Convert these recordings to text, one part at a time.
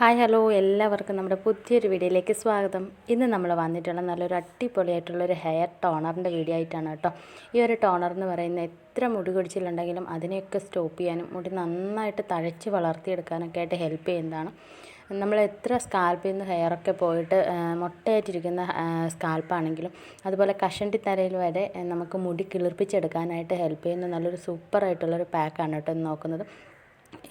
Hi hello. എല്ലാവർക്കും നമ്മുടെ പുതിയൊരു വീഡിയോയിലേക്ക് സ്വാഗതം. ഇന്ന് നമ്മൾ വന്നിട്ടുള്ള നല്ലൊരു അടിപൊളിയായിട്ടുള്ളൊരു ഹെയർ ടോണറിന്റെ വീഡിയോ ആയിട്ടാണ് കേട്ടോ. ഈ ഒരു ടോണർ എന്ന് പറയുന്നത് എത്ര മുടി കൊടിച്ചിലുണ്ടെങ്കിലും അതിനെയൊക്കെ സ്റ്റോപ്പ് ചെയ്യാനും മുടി നന്നായിട്ട് തഴച്ച് വളർത്തിയെടുക്കാനൊക്കെ ആയിട്ട് ഹെൽപ്പ് ചെയ്യുന്നതാണ്. നമ്മൾ എത്ര സ്കാൽപ്പിൽ നിന്ന് ഹെയറൊക്കെ പോയിട്ട് മുട്ടയായിട്ടിരിക്കുന്ന സ്കാൽപ്പാണെങ്കിലും അതുപോലെ കഷണ്ടി തലയിൽ വരെ നമുക്ക് മുടി കിളിർപ്പിച്ചെടുക്കാനായിട്ട് ഹെൽപ്പ് ചെയ്യുന്ന നല്ലൊരു സൂപ്പറായിട്ടുള്ളൊരു പാക്കാണ് കേട്ടോ നോക്കുന്നത്.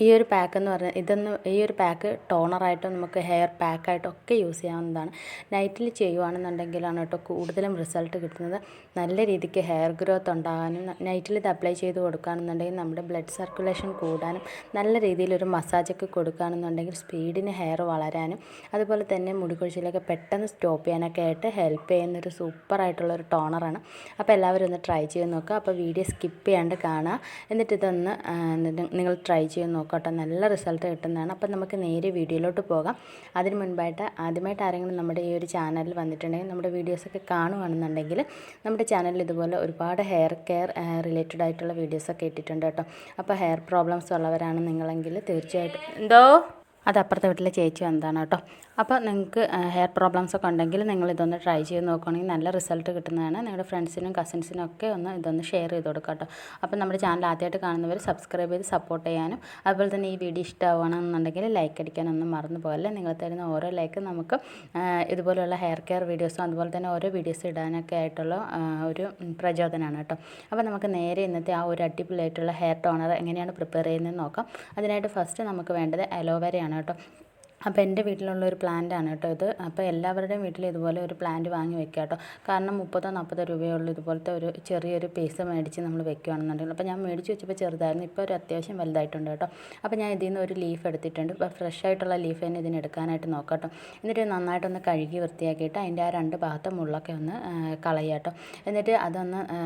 ഈ ഒരു പാക്ക് എന്ന് പറഞ്ഞാൽ ഇതൊന്ന് ഈ ഒരു പാക്ക് ടോണറായിട്ടും നമുക്ക് ഹെയർ പാക്കായിട്ടും ഒക്കെ യൂസ് ചെയ്യാവുന്നതാണ്. നൈറ്റിൽ ചെയ്യുവാണെന്നുണ്ടെങ്കിലാണ് കേട്ടോ കൂടുതലും റിസൾട്ട് കിട്ടുന്നത്. നല്ല രീതിക്ക് ഹെയർ ഗ്രോത്ത് ഉണ്ടാകാനും നൈറ്റിൽ ഇത് അപ്ലൈ ചെയ്ത് കൊടുക്കുകയാണെന്നുണ്ടെങ്കിൽ നമ്മുടെ ബ്ലഡ് സർക്കുലേഷൻ കൂടാനും നല്ല രീതിയിലൊരു മസാജൊക്കെ കൊടുക്കുകയാണെന്നുണ്ടെങ്കിൽ സ്പീഡിന് ഹെയർ വളരാനും അതുപോലെ തന്നെ മുടി കൊഴിച്ചിലൊക്കെ പെട്ടെന്ന് സ്റ്റോപ്പ് ചെയ്യാനൊക്കെ ആയിട്ട് ഹെൽപ്പ് ചെയ്യുന്നൊരു സൂപ്പറായിട്ടുള്ളൊരു ടോണറാണ് അപ്പോൾ എല്ലാവരും ഒന്ന് ട്രൈ ചെയ്ത് നോക്കുക. അപ്പോൾ വീഡിയോ സ്കിപ്പ് ചെയ്യാണ്ട് കാണുക. എന്നിട്ട് ഇതൊന്ന് നിങ്ങൾ ട്രൈ ചെയ്ത് നോക്കട്ടെ. നല്ല റിസൾട്ട് കിട്ടുന്നതാണ്. അപ്പം നമുക്ക് നേരെ വീഡിയോയിലോട്ട് പോകാം. അതിന് മുൻപായിട്ട് ആദ്യമായിട്ട് ആരെങ്കിലും നമ്മുടെ ഈ ഒരു ചാനലിൽ വന്നിട്ടുണ്ടെങ്കിൽ നമ്മുടെ വീഡിയോസൊക്കെ കാണുകയാണെന്നുണ്ടെങ്കിൽ നമ്മുടെ ചാനലിൽ ഇതുപോലെ ഒരുപാട് ഹെയർ കെയർ റിലേറ്റഡ് ആയിട്ടുള്ള വീഡിയോസൊക്കെ ഇട്ടിട്ടുണ്ട് കേട്ടോ. അപ്പോൾ ഹെയർ പ്രോബ്ലംസ് ഉള്ളവരാണ് നിങ്ങളെങ്കിൽ തീർച്ചയായിട്ടും. എന്തോ? അത് അപ്പുറത്തെ വീട്ടിലെ ചേച്ചി വന്നതാണ് കേട്ടോ. അപ്പോൾ നിങ്ങൾക്ക് ഹെയർ പ്രോബ്ലംസ് ഒക്കെ ഉണ്ടെങ്കിൽ നിങ്ങൾ ഇതൊന്ന് ട്രൈ ചെയ്ത് നോക്കുകയാണെങ്കിൽ നല്ല റിസൾട്ട് കിട്ടുന്നതാണ്. നിങ്ങളുടെ ഫ്രണ്ട്സിനും കസിൻസിനും ഒക്കെ ഒന്ന് ഇതൊന്ന് ഷെയർ ചെയ്ത് കൊടുക്കുക കേട്ടോ. അപ്പോൾ നമ്മുടെ ചാനൽ ആദ്യമായിട്ട് കാണുന്നവർ സബ്സ്ക്രൈബ് ചെയ്ത് സപ്പോർട്ട് ചെയ്യാനും അതുപോലെ തന്നെ ഈ വീഡിയോ ഇഷ്ടമാവണമെന്നുണ്ടെങ്കിൽ ലൈക്ക് അടിക്കാനൊന്നും മറന്നു പോകല്ലേ. നിങ്ങൾ തരുന്ന ഓരോ ലൈക്കും നമുക്ക് ഇതുപോലെയുള്ള ഹെയർ കെയർ വീഡിയോസും അതുപോലെ തന്നെ ഓരോ വീഡിയോസ് ഇടാനൊക്കെ ആയിട്ടുള്ള ഒരു പ്രചോദനമാണ് കേട്ടോ. അപ്പോൾ നമുക്ക് നേരെ ഇന്നത്തെ ആ ഒരു അടിപൊളിയായിട്ടുള്ള ഹെയർ ടോണർ എങ്ങനെയാണ് പ്രിപ്പയർ ചെയ്യുന്നത് നോക്കാം. അതിനായിട്ട് ഫസ്റ്റ് നമുക്ക് വേണ്ടത് അലോവേരയാണ് കേട്ടോ. അപ്പോൾ എന്റെ വീട്ടിലുള്ള ഒരു പ്ലാന്റ് ആണ് കേട്ടോ ഇത്. അപ്പോൾ എല്ലാവരുടെയും വീട്ടിൽ ഇതുപോലെ ഒരു പ്ലാന്റ് വാങ്ങി വെക്കുക കേട്ടോ. കാരണം മുപ്പതോ നാൽപ്പതോ രൂപയുള്ള ഇതുപോലത്തെ ഒരു ചെറിയൊരു പീസ് മേടിച്ച് നമ്മൾ വെക്കുകയാണെന്നുണ്ടെങ്കിൽ. അപ്പോൾ ഞാൻ മേടിച്ച് വെച്ചപ്പോൾ ചെറുതായിരുന്നു. ഇപ്പോൾ ഒരു അത്യാവശ്യം വലുതായിട്ടുണ്ട് കേട്ടോ. അപ്പോൾ ഞാൻ ഇതിൽ നിന്ന് ഒരു ലീഫ് എടുത്തിട്ടുണ്ട്. ഇപ്പോൾ ഫ്രഷ് ആയിട്ടുള്ള ലീഫ് തന്നെ ഇതിന് എടുക്കാനായിട്ട് നോക്കാം എന്നിട്ട് നന്നായിട്ടൊന്ന് കഴുകി വൃത്തിയാക്കിയിട്ട് അതിന്റെ ആ രണ്ട് ഭാഗത്തെ മുള്ളൊക്കെ ഒന്ന് കളയുക കേട്ടോ. എന്നിട്ട് അതൊന്ന് ആ,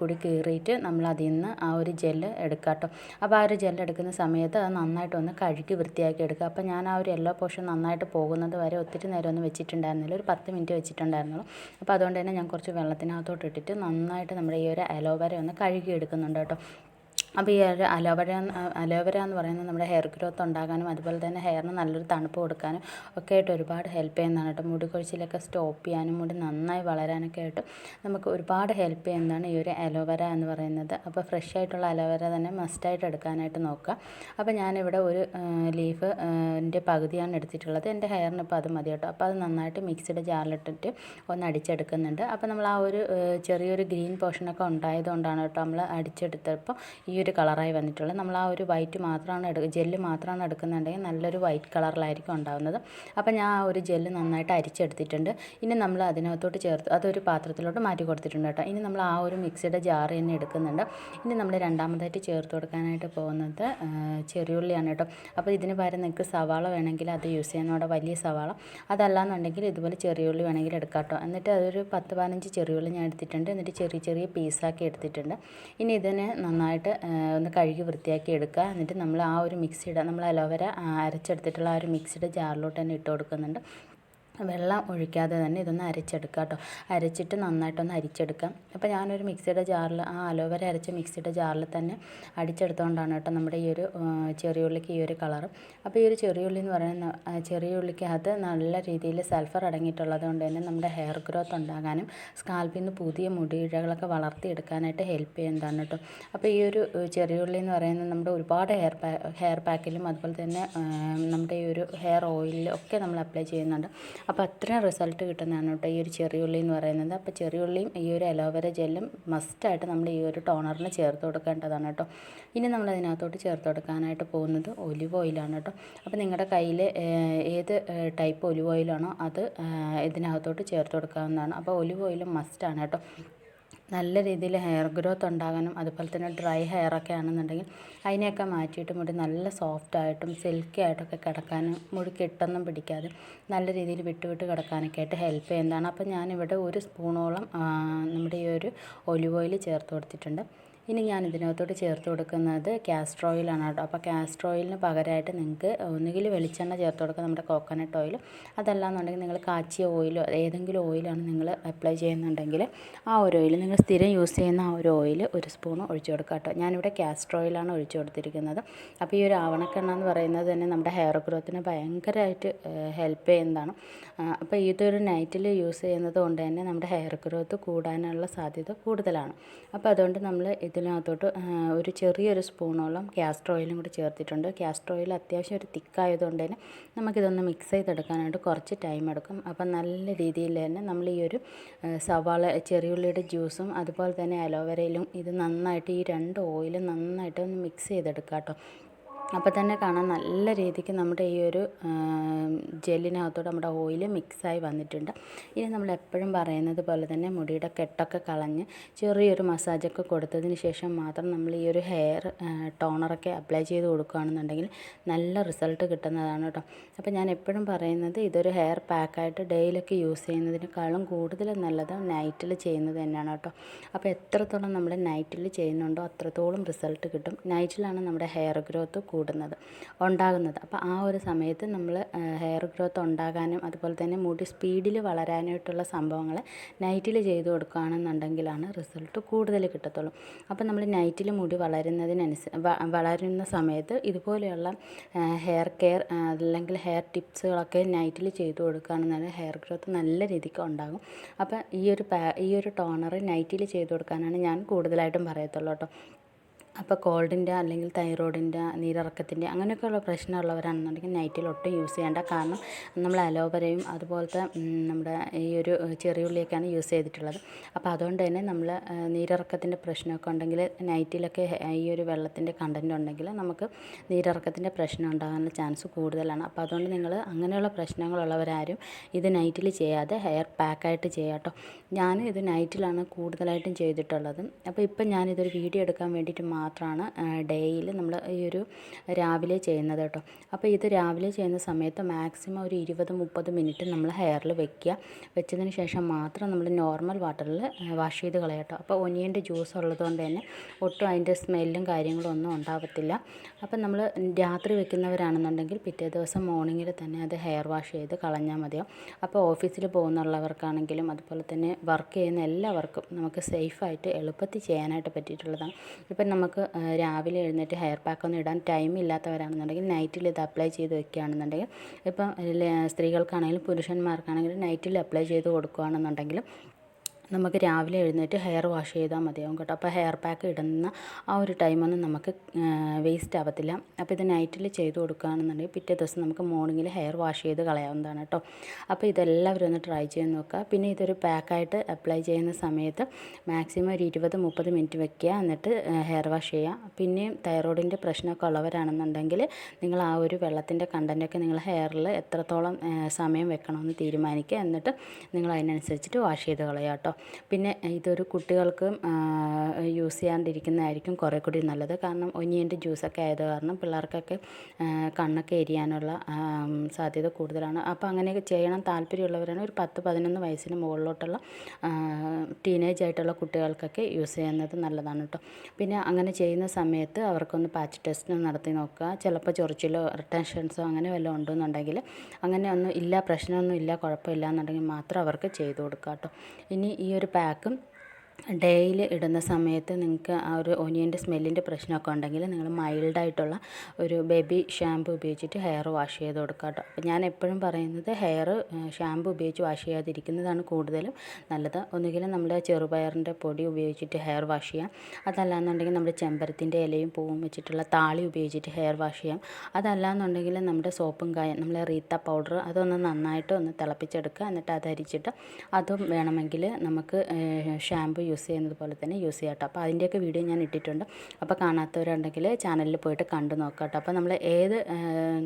കൂടി കീറിയിട്ട് നമ്മൾ അതിൽ നിന്ന് ആ ഒരു ജെല്ല് എടുക്കുക കേട്ടോ. അപ്പോൾ ആ ഒരു ജെല്ല് എടുക്കുന്ന സമയത്ത് അത് നന്നായിട്ടൊന്ന് കഴുകി വൃത്തിയാക്കി എടുക്കുക. അപ്പോൾ ഞാൻ ആ ഒരു യെല്ലോ പോർഷൻ നന്നായിട്ട് പോകുന്നത് വരെ ഒത്തിരി നേരം ഒന്നും വെച്ചിട്ടുണ്ടായിരുന്നില്ല. ഒരു പത്ത് മിനിറ്റ് വെച്ചിട്ടുണ്ടായിരുന്നുള്ളൂ. അപ്പോൾ അതുകൊണ്ട് തന്നെ ഞാൻ കുറച്ച് വെള്ളത്തിനകത്തോട്ട് ഇട്ടിട്ട് നന്നായിട്ട് നമ്മുടെ ഈ ഒരു അലോവേര ഒന്ന് കഴുകി എടുക്കുന്നുണ്ട് കേട്ടോ. അപ്പോൾ ഈ അലോവര അലോവേര എന്ന് പറയുന്നത് നമ്മുടെ ഹെയർ ഗ്രോത്ത് ഉണ്ടാകാനും അതുപോലെ തന്നെ ഹെയറിന് നല്ലൊരു തണുപ്പ് കൊടുക്കാനും ഒക്കെ ആയിട്ട് ഒരുപാട് ഹെൽപ്പ് ചെയ്യുന്നതാണ് കേട്ടോ. മുടി കൊഴിച്ചിലൊക്കെ സ്റ്റോപ്പ് ചെയ്യാനും മുടി നന്നായി വളരാനൊക്കെ ആയിട്ട് നമുക്ക് ഒരുപാട് ഹെൽപ്പ് ചെയ്യുന്നതാണ് ഈ ഒരു അലോവര എന്ന് പറയുന്നത്. അപ്പോൾ ഫ്രഷ് ആയിട്ടുള്ള അലോവര തന്നെ മസ്റ്റായിട്ട് എടുക്കാനായിട്ട് നോക്കുക. അപ്പോൾ ഞാനിവിടെ ഒരു ലീഫ് എന്റെ പകുതിയാണ് എടുത്തിട്ടുള്ളത്. എന്റെ ഹെയറിന് ഇപ്പോൾ അത് മതി കേട്ടോ. അപ്പോൾ അത് നന്നായിട്ട് മിക്സ്ഡ് ജാറിലിട്ടിട്ട് ഒന്ന് അടിച്ചെടുക്കുന്നുണ്ട്. അപ്പോൾ നമ്മൾ ആ ഒരു ചെറിയൊരു ഗ്രീൻ പോർഷനൊക്കെ ഉണ്ടായതുകൊണ്ടാണ് കേട്ടോ നമ്മൾ അടിച്ചെടുത്തപ്പോൾ ഈ ഒരു കളറായി വന്നിട്ടുള്ളത്. നമ്മൾ ആ ഒരു വൈറ്റ് മാത്രമാണ് എടുക്കുക ജെല്ല് മാത്രമാണ് എടുക്കുന്നുണ്ടെങ്കിൽ നല്ലൊരു വൈറ്റ് കളറിലായിരിക്കും ഉണ്ടാകുന്നത് അപ്പോൾ ഞാൻ ആ ഒരു ജെല്ല് നന്നായിട്ട് അരിച്ചെടുത്തിട്ടുണ്ട്. ഇനി നമ്മൾ അതിനകത്തോട്ട് ചേർത്ത് അതൊരു പാത്രത്തിലോട്ട് മാറ്റി കൊടുത്തിട്ടുണ്ട് കേട്ടോ. ഇനി നമ്മൾ ആ ഒരു മിക്സിയുടെ ജാർ തന്നെ എടുക്കുന്നുണ്ട്. ഇനി നമ്മൾ രണ്ടാമതായിട്ട് ചേർത്ത് കൊടുക്കാനായിട്ട് പോകുന്നത് ചെറിയുള്ളിയാണ് കേട്ടോ. അപ്പോൾ ഇതിന് പകരം നിങ്ങൾക്ക് സവാള വേണമെങ്കിൽ അത് യൂസ് ചെയ്യാനോടെ വലിയ സവാള. അതല്ലാന്നുണ്ടെങ്കിൽ ഇതുപോലെ ചെറിയുള്ളി വേണമെങ്കിൽ എടുക്കാം കേട്ടോ. എന്നിട്ട് അതൊരു പത്ത് പതിനഞ്ച് ചെറിയുള്ളി ഞാൻ എടുത്തിട്ടുണ്ട്. എന്നിട്ട് ചെറിയ ചെറിയ പീസാക്കി എടുത്തിട്ടുണ്ട്. ഇനി ഇതിനെ നന്നായിട്ട് ഒന്ന് കഴുകി വൃത്തിയാക്കി എടുക്കുക. എന്നിട്ട് നമ്മൾ ആ ഒരു മിക്സിയുടെ നമ്മൾ അലോവേര അരച്ചെടുത്തിട്ടുള്ള ആ ഒരു മിക്സിയുടെ ജാറിലോട്ട് തന്നെ ഇട്ട് കൊടുക്കുന്നുണ്ട്. വെള്ളം ഒഴിക്കാതെ തന്നെ ഇതൊന്ന് അരച്ചെടുക്കുക കേട്ടോ. അരച്ചിട്ട് നന്നായിട്ടൊന്ന് അരിച്ചെടുക്കാം. അപ്പോൾ ഞാനൊരു മിക്സിയുടെ ജാറിൽ ആ അലോവേര അരച്ച മിക്സിയുടെ ജാറിൽ തന്നെ അടിച്ചെടുത്തുകൊണ്ടാണ് കേട്ടോ നമ്മുടെ ഈ ഒരു ചെറിയുള്ളിക്ക് ഈ ഒരു കളറ്. അപ്പോൾ ഈ ഒരു ചെറിയുള്ളി എന്ന് പറയുന്ന ചെറിയുള്ളിക്കകത്ത് നല്ല രീതിയിൽ സൾഫർ അടങ്ങിയിട്ടുള്ളത് കൊണ്ട് തന്നെ നമ്മുടെ ഹെയർ ഗ്രോത്ത് ഉണ്ടാകാനും സ്കാൽപ്പിൽ നിന്ന് പുതിയ മുടിയിഴകളൊക്കെ വളർത്തിയെടുക്കാനായിട്ട് ഹെൽപ്പ് ചെയ്യുന്നതാണ് കേട്ടോ. അപ്പോൾ ഈ ഒരു ചെറിയുള്ളി എന്ന് പറയുന്നത് നമ്മുടെ ഒരുപാട് ഹെയർ പാ ഹെയർ പാക്കിലും അതുപോലെ തന്നെ നമ്മുടെ ഈ ഒരു ഹെയർ ഓയിലിലും ഒക്കെ നമ്മൾ അപ്ലൈ ചെയ്യുന്നുണ്ട്. അപ്പോൾ അത്രയും റിസൾട്ട് കിട്ടുന്നതാണ് കേട്ടോ ഈ ഒരു ചെറിയുള്ളി എന്ന് പറയുന്നത്. അപ്പോൾ ചെറിയുള്ളിയും ഈ ഒരു അലോവേര ജെല്ലും മസ്റ്റായിട്ട് നമ്മൾ ഈ ഒരു ടോണറിന് ചേർത്ത് കൊടുക്കേണ്ടതാണ് കേട്ടോ. ഇനി നമ്മൾ അതിനകത്തോട്ട് ചേർത്ത് കൊടുക്കാനായിട്ട് പോകുന്നത് ഒലിവ് ഓയിലാണ് കേട്ടോ. അപ്പോൾ നിങ്ങളുടെ കയ്യിൽ ഏത് ടൈപ്പ് ഒലിവ് ഓയിലാണോ അത് ഇതിനകത്തോട്ട് ചേർത്ത് കൊടുക്കാവുന്നതാണ്. അപ്പോൾ ഒലിവ് ഓയിലും മസ്റ്റാണ് കേട്ടോ. നല്ല രീതിയിൽ ഹെയർ ഗ്രോത്ത് ഉണ്ടാകാനും അതുപോലെ തന്നെ ഡ്രൈ ഹെയർ ഒക്കെ ആണെന്നുണ്ടെങ്കിൽ അതിനെയൊക്കെ മാറ്റിയിട്ട് മുടി നല്ല സോഫ്റ്റ് ആയിട്ടും സിൽക്കി ആയിട്ടൊക്കെ കിടക്കാനും മുടി കെട്ടൊന്നും പിടിക്കാതെ നല്ല രീതിയിൽ വിട്ടുവിട്ട് വിട്ട് കിടക്കാനൊക്കെ ആയിട്ട് ഹെൽപ്പ് ചെയ്യുന്നതാണ്. അപ്പോൾ ഞാനിവിടെ ഒരു സ്പൂണോളം നമ്മുടെ ഈ ഒരു ഒലിവ് ഓയിൽ ചേർത്ത് കൊടുത്തിട്ടുണ്ട്. ഇനി ഞാൻ ഇതിനകത്തോട്ട് ചേർത്ത് കൊടുക്കുന്നത് കാസ്റ്റർ ഓയിലാണ് കേട്ടോ. അപ്പോൾ കാസ്റ്റർ ഓയിലിന് പകരമായിട്ട് നിങ്ങൾക്ക് ഒന്നുകിൽ വെളിച്ചെണ്ണ ചേർത്ത് കൊടുക്കുക നമ്മുടെ കോക്കനട്ട് ഓയിൽ അതല്ലാന്നുണ്ടെങ്കിൽ നിങ്ങൾ കാച്ചിയ ഓയിലോ ഏതെങ്കിലും ഓയിലാണ് നിങ്ങൾ അപ്ലൈ ചെയ്യുന്നുണ്ടെങ്കിൽ ആ ഒരു ഓയിൽ നിങ്ങൾ സ്ഥിരം യൂസ് ചെയ്യുന്ന ആ ഒരു ഓയിൽ ഒരു സ്പൂൺ ഒഴിച്ചു കൊടുക്കുക കേട്ടോ. ഞാനിവിടെ കാസ്റ്റർ ഓയിലാണ് ഒഴിച്ചു കൊടുത്തിരിക്കുന്നത്. അപ്പോൾ ഈ ഒരു ആവണക്കെണ്ണ എന്ന് പറയുന്നത് തന്നെ നമ്മുടെ ഹെയർ ഗ്രോത്തിന് ഭയങ്കരമായിട്ട് ഹെൽപ്പ് ചെയ്യുന്നതാണ്. അപ്പോൾ ഇതൊരു നൈറ്റിൽ യൂസ് ചെയ്യുന്നത് കൊണ്ട് തന്നെ നമ്മുടെ ഹെയർ ഗ്രോത്ത് കൂടാനുള്ള സാധ്യത കൂടുതലാണ്. അപ്പോൾ അതുകൊണ്ട് നമ്മൾ ഇതിനകത്തോട്ട് ഒരു ചെറിയൊരു സ്പൂണോളം കാസ്റ്റർ ഓയിലും കൂടി ചേർത്തിട്ടുണ്ട്. കാസ്റ്റർ ഓയിൽ അത്യാവശ്യം ഒരു തിക്കായതുകൊണ്ട് തന്നെ നമുക്കിതൊന്ന് മിക്സ് ചെയ്തെടുക്കാനായിട്ട് കുറച്ച് ടൈം എടുക്കും. അപ്പം നല്ല രീതിയിൽ തന്നെ നമ്മൾ ഈ ഒരു സവാള ചെറിയുള്ളിയുടെ ജ്യൂസും അതുപോലെ തന്നെ അലോവേരയിലും ഇത് നന്നായിട്ട് ഈ രണ്ട് ഓയിലും നന്നായിട്ട് ഒന്ന് മിക്സ് ചെയ്തെടുക്കാം കേട്ടോ അപ്പോൾ തന്നെ കാണാൻ നല്ല രീതിക്ക് നമ്മുടെ ഈ ഒരു ജെല്ലിനകത്തോട് നമ്മുടെ ഓയിൽ മിക്സായി വന്നിട്ടുണ്ട്. ഇനി നമ്മൾ എപ്പോഴും പറയുന്നത് പോലെ തന്നെ മുടിയുടെ കെട്ടൊക്കെ കളഞ്ഞ് ചെറിയൊരു മസാജൊക്കെ കൊടുത്തതിന് ശേഷം മാത്രം നമ്മൾ ഈ ഒരു ഹെയർ ടോണറൊക്കെ അപ്ലൈ ചെയ്ത് കൊടുക്കുകയാണെന്നുണ്ടെങ്കിൽ നല്ല റിസൾട്ട് കിട്ടുന്നതാണ് കേട്ടോ അപ്പോൾ ഞാൻ എപ്പോഴും പറയുന്നത് ഇതൊരു ഹെയർ പാക്കായിട്ട് ഡെയിലൊക്കെ യൂസ് ചെയ്യുന്നതിനേക്കാളും കൂടുതൽ നല്ലത് നൈറ്റിൽ ചെയ്യുന്നത് തന്നെയാണ് കേട്ടോ അപ്പോൾ എത്രത്തോളം നമ്മൾ നൈറ്റിൽ ചെയ്യുന്നുണ്ടോ അത്രത്തോളം റിസൾട്ട് കിട്ടും. നൈറ്റിലാണ് നമ്മുടെ ഹെയർ ഗ്രോത്ത് കൂടുന്നത് ഉണ്ടാകുന്നത്. അപ്പോൾ ആ ഒരു സമയത്ത് നമ്മൾ ഹെയർ ഗ്രോത്ത് ഉണ്ടാകാനും അതുപോലെ തന്നെ മുടി സ്പീഡിൽ വളരാനായിട്ടുള്ള സംഭവങ്ങൾ നൈറ്റിൽ ചെയ്ത് കൊടുക്കുകയാണെന്നുണ്ടെങ്കിലാണ് റിസൾട്ട് കൂടുതൽ കിട്ടത്തുള്ളൂ. അപ്പോൾ നമ്മൾ നൈറ്റിൽ മുടി വളരുന്നതിനനുസരിച്ച് വളരുന്ന സമയത്ത് ഇതുപോലെയുള്ള ഹെയർ കെയർ അല്ലെങ്കിൽ ഹെയർ ടിപ്സുകളൊക്കെ നൈറ്റിൽ ചെയ്ത് കൊടുക്കുകയാണെന്നുണ്ടെങ്കിൽ ഹെയർ ഗ്രോത്ത് നല്ല രീതിക്ക് ഉണ്ടാകും. അപ്പോൾ ഈ ഒരു ഈ ഒരു ടോണർ നൈറ്റിൽ ചെയ്ത് കൊടുക്കാനാണ് ഞാൻ കൂടുതലായിട്ടും പറയത്തുള്ളൂ കേട്ടോ. അപ്പോൾ കോൾഡിന്റെ അല്ലെങ്കിൽ തൈറോയിഡിന്റെ നീരിറക്കത്തിന്റെ അങ്ങനെയൊക്കെയുള്ള പ്രശ്നമുള്ളവരാണെന്നുണ്ടെങ്കിൽ നൈറ്റിൽ ഒട്ടും യൂസ് ചെയ്യേണ്ട. കാരണം നമ്മൾ അലോവരയും അതുപോലത്തെ നമ്മുടെ ഈ ഒരു ചെറിയുള്ളിയൊക്കെയാണ് യൂസ് ചെയ്തിട്ടുള്ളത്. അപ്പോൾ അതുകൊണ്ട് തന്നെ നമ്മൾ നീരിറക്കത്തിന്റെ പ്രശ്നമൊക്കെ ഉണ്ടെങ്കിൽ നൈറ്റിലൊക്കെ ഈ ഒരു വെള്ളത്തിന്റെ കണ്ടന്റ് ഉണ്ടെങ്കിൽ നമുക്ക് നീരിറക്കത്തിന്റെ പ്രശ്നം ഉണ്ടാകാനുള്ള ചാൻസ് കൂടുതലാണ്. അപ്പോൾ അതുകൊണ്ട് നിങ്ങൾ അങ്ങനെയുള്ള പ്രശ്നങ്ങളുള്ളവരാരും ഇത് നൈറ്റിൽ ചെയ്യാതെ ഹെയർ പാക്കായിട്ട് ചെയ്യാം കേട്ടോ. ഞാൻ ഇത് നൈറ്റിലാണ് കൂടുതലായിട്ടും ചെയ്തിട്ടുള്ളത്. അപ്പോൾ ഇപ്പം ഞാനിതൊരു വീഡിയോ എടുക്കാൻ വേണ്ടിയിട്ട് മാത്രമാണ് ഡേയിൽ നമ്മൾ ഈ ഒരു രാവിലെ ചെയ്യുന്നത് കേട്ടോ. അപ്പോൾ ഇത് രാവിലെ ചെയ്യുന്ന സമയത്ത് മാക്സിമം ഒരു ഇരുപത് മുപ്പത് മിനിറ്റ് നമ്മൾ ഹെയറിൽ വെക്കുക. വെച്ചതിന് ശേഷം മാത്രം നമ്മൾ നോർമൽ വാട്ടറിൽ വാഷ് ചെയ്ത് കളയാം കേട്ടോ. അപ്പോൾ ഒനിയന്റെ ജ്യൂസ് ഉള്ളതുകൊണ്ട് തന്നെ ഒട്ടും അതിന്റെ സ്മെല്ലും കാര്യങ്ങളും ഒന്നും ഉണ്ടാകത്തില്ല അപ്പം നമ്മൾ രാത്രി വെക്കുന്നവരാണെന്നുണ്ടെങ്കിൽ പിറ്റേ ദിവസം മോർണിംഗിൽ തന്നെ അത് ഹെയർ വാഷ് ചെയ്ത് കളഞ്ഞാൽ മതിയോ അപ്പോൾ ഓഫീസിൽ പോകുന്നുള്ളവർക്കാണെങ്കിലും അതുപോലെ തന്നെ വർക്ക് ചെയ്യുന്ന എല്ലാവർക്കും നമുക്ക് സേഫായിട്ട് എളുപ്പത്തിൽ ചെയ്യാനായിട്ട് പറ്റിയിട്ടുള്ളതാണ്. ഇപ്പം നമുക്ക് രാവിലെ എഴുന്നേറ്റ് ഹെയർ പാക്ക് ഒന്നും ഇടാൻ ടൈം ഇല്ലാത്തവരാണെന്നുണ്ടെങ്കിൽ നൈറ്റിൽ ഇത് അപ്ലൈ ചെയ്ത് വെക്കുകയാണെന്നുണ്ടെങ്കിൽ ഇപ്പം സ്ത്രീകൾക്കാണെങ്കിലും പുരുഷന്മാർക്കാണെങ്കിലും നൈറ്റിൽ അപ്ലൈ ചെയ്ത് കൊടുക്കുകയാണെന്നുണ്ടെങ്കിലും നമുക്ക് രാവിലെ എഴുന്നേറ്റ് ഹെയർ വാഷ് ചെയ്താൽ മതിയാവും കേട്ടോ. അപ്പോൾ ഹെയർ പാക്ക് ഇടുന്ന ആ ഒരു ടൈമൊന്നും നമുക്ക് വേസ്റ്റ് ആവത്തില്ല. അപ്പോൾ ഇത് നൈറ്റിൽ ചെയ്ത് കൊടുക്കുകയാണെന്നുണ്ടെങ്കിൽ പിറ്റേ ദിവസം നമുക്ക് മോർണിംഗിൽ ഹെയർ വാഷ് ചെയ്ത് കളയാവുന്നതാണ് കേട്ടോ. അപ്പോൾ ഇതെല്ലാവരും ഒന്ന് ട്രൈ ചെയ്ത് നോക്കുക. പിന്നെ ഇതൊരു പാക്കായിട്ട് അപ്ലൈ ചെയ്യുന്ന സമയത്ത് മാക്സിമം ഒരു ഇരുപത് മുപ്പത് മിനിറ്റ് വെക്കുക. എന്നിട്ട് ഹെയർ വാഷ് ചെയ്യുക. പിന്നെയും തൈറോയിഡിന്റെ പ്രശ്നമൊക്കെ ഉള്ളവരാണെന്നുണ്ടെങ്കിൽ നിങ്ങൾ ആ ഒരു വെള്ളത്തിന്റെ കണ്ടന്റൊക്കെ നിങ്ങൾ ഹെയറിൽ എത്രത്തോളം സമയം വെക്കണമെന്ന് തീരുമാനിക്കുക. എന്നിട്ട് നിങ്ങൾ അതിനനുസരിച്ചിട്ട് വാഷ് ചെയ്ത് കളയാം കേട്ടോ. പിന്നെ ഇതൊരു കുട്ടികൾക്ക് യൂസ് ചെയ്യാണ്ടിരിക്കുന്നതായിരിക്കും കുറേ കൂടി നല്ലത്. കാരണം ഒനിയന്റെ ജ്യൂസൊക്കെ ആയത് കാരണം പിള്ളേർക്കൊക്കെ കണ്ണൊക്കെ എരിയാനുള്ള സാധ്യത കൂടുതലാണ്. അപ്പോൾ അങ്ങനെയൊക്കെ ചെയ്യണം താല്പര്യമുള്ളവരാണ്. ഒരു പത്ത് പതിനൊന്ന് വയസ്സിന് മുകളിലോട്ടുള്ള ടീനേജ് ആയിട്ടുള്ള കുട്ടികൾക്കൊക്കെ യൂസ് ചെയ്യുന്നത് നല്ലതാണ് കേട്ടോ. പിന്നെ അങ്ങനെ ചെയ്യുന്ന സമയത്ത് അവർക്കൊന്ന് പാച്ച് ടെസ്റ്റ് നടത്തി നോക്കുക. ചിലപ്പോൾ ചൊറിച്ചിലോ റിട്ടൻഷൻസോ അങ്ങനെ വല്ലതും ഉണ്ടെന്നുണ്ടെങ്കിൽ അങ്ങനെ ഒന്നും ഇല്ല പ്രശ്നമൊന്നും ഇല്ല കുഴപ്പമില്ല എന്നുണ്ടെങ്കിൽ മാത്രം അവർക്ക് ചെയ്തു കൊടുക്കുക കേട്ടോ. ഇനി ഒരു പാക്കും ഡേയിൽ ഇടുന്ന സമയത്ത് നിങ്ങൾക്ക് ആ ഒരു ഒനിയന്റെ സ്മെല്ലിന്റെ പ്രശ്നമൊക്കെ ഉണ്ടെങ്കിൽ നിങ്ങൾ മൈൽഡായിട്ടുള്ള ഒരു ബേബി ഷാമ്പു ഉപയോഗിച്ചിട്ട് ഹെയർ വാഷ് ചെയ്ത് കൊടുക്കുക കേട്ടോ. അപ്പോൾ ഞാൻ എപ്പോഴും പറയുന്നത് ഹെയർ ഷാമ്പു ഉപയോഗിച്ച് വാഷ് ചെയ്യാതിരിക്കുന്നതാണ് കൂടുതലും നല്ലത്. ഒന്നുകിൽ നമ്മുടെ ചെറുപയറിന്റെ പൊടി ഉപയോഗിച്ചിട്ട് ഹെയർ വാഷ് ചെയ്യാം. അതല്ലാന്നുണ്ടെങ്കിൽ നമ്മുടെ ചെമ്പരത്തിന്റെ ഇലയും പൂവും വെച്ചിട്ടുള്ള താളി ഉപയോഗിച്ചിട്ട് ഹെയർ വാഷ് ചെയ്യാം. അതല്ലാന്നുണ്ടെങ്കിൽ നമ്മുടെ സോപ്പും കായം നമ്മളെ റീത്ത പൗഡർ അതൊന്ന് നന്നായിട്ട് ഒന്ന് തിളപ്പിച്ചെടുക്കുക. എന്നിട്ട് അത് അരിച്ചിട്ട് അതും വേണമെങ്കിൽ നമുക്ക് ഷാമ്പു യൂസ് ചെയ്യുന്നത് പോലെ തന്നെ യൂസ് ചെയ്യാം കേട്ടോ. അപ്പോൾ അതിന്റെയൊക്കെ വീഡിയോ ഞാൻ ഇട്ടിട്ടുണ്ട്. അപ്പോൾ കാണാത്തവരുണ്ടെങ്കിൽ ചാനലിൽ പോയിട്ട് കണ്ടു നോക്കാം കേട്ടോ. അപ്പോൾ നമ്മൾ ഏത്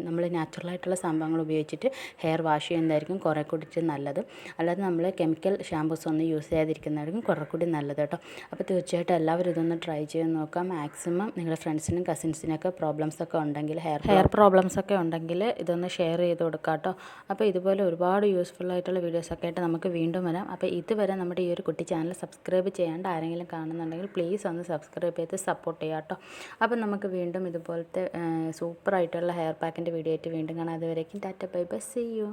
നമ്മൾ നാച്ചുറലായിട്ടുള്ള സംഭവങ്ങൾ ഉപയോഗിച്ചിട്ട് ഹെയർ വാഷ് ചെയ്യുന്നതായിരിക്കും കുറേ കൂടി നല്ലത്. അല്ലാതെ നമ്മൾ കെമിക്കൽ ഷാമ്പൂസ് ഒന്നും യൂസ് ചെയ്യാതിരിക്കുന്നതായിരിക്കും കുറേ കൂടി നല്ലത് കേട്ടോ. അപ്പോൾ തീർച്ചയായിട്ടും എല്ലാവരും ഇതൊന്ന് ട്രൈ ചെയ്ത് നോക്കാം. മാക്സിമം നിങ്ങളുടെ ഫ്രണ്ട്സിനും കസിൻസിനൊക്കെ പ്രോബ്ലംസ് ഒക്കെ ഉണ്ടെങ്കിൽ ഹെയർ ഹെയർ പ്രോബ്ലംസ് ഒക്കെ ഉണ്ടെങ്കിൽ ഇതൊന്ന് ഷെയർ ചെയ്ത് കൊടുക്കാം കേട്ടോ. അപ്പോൾ ഇതുപോലെ ഒരുപാട് യൂസ്ഫുൾ ആയിട്ടുള്ള വീഡിയോസൊക്കെ ആയിട്ട് നമുക്ക് വീണ്ടും വരാം. അപ്പോൾ ഇതുവരെ നമ്മുടെ ഈ ഒരു കുട്ടി ചാനൽ സബ്സ്ക്രൈബ് സബ്സ്ക്രൈബ് ചെയ്യാണ്ട് ആരെങ്കിലും കാണുന്നുണ്ടെങ്കിൽ പ്ലീസ് ഒന്ന് സബ്സ്ക്രൈബ് ചെയ്ത് സപ്പോർട്ട് ചെയ്യുക കേട്ടോ. അപ്പം നമുക്ക് വീണ്ടും ഇതുപോലത്തെ സൂപ്പറായിട്ടുള്ള ഹെയർ പാക്കിന്റെ വീഡിയോ ആയിട്ട് വീണ്ടും കാണാം. അതുവരേക്കും tata bye bye see you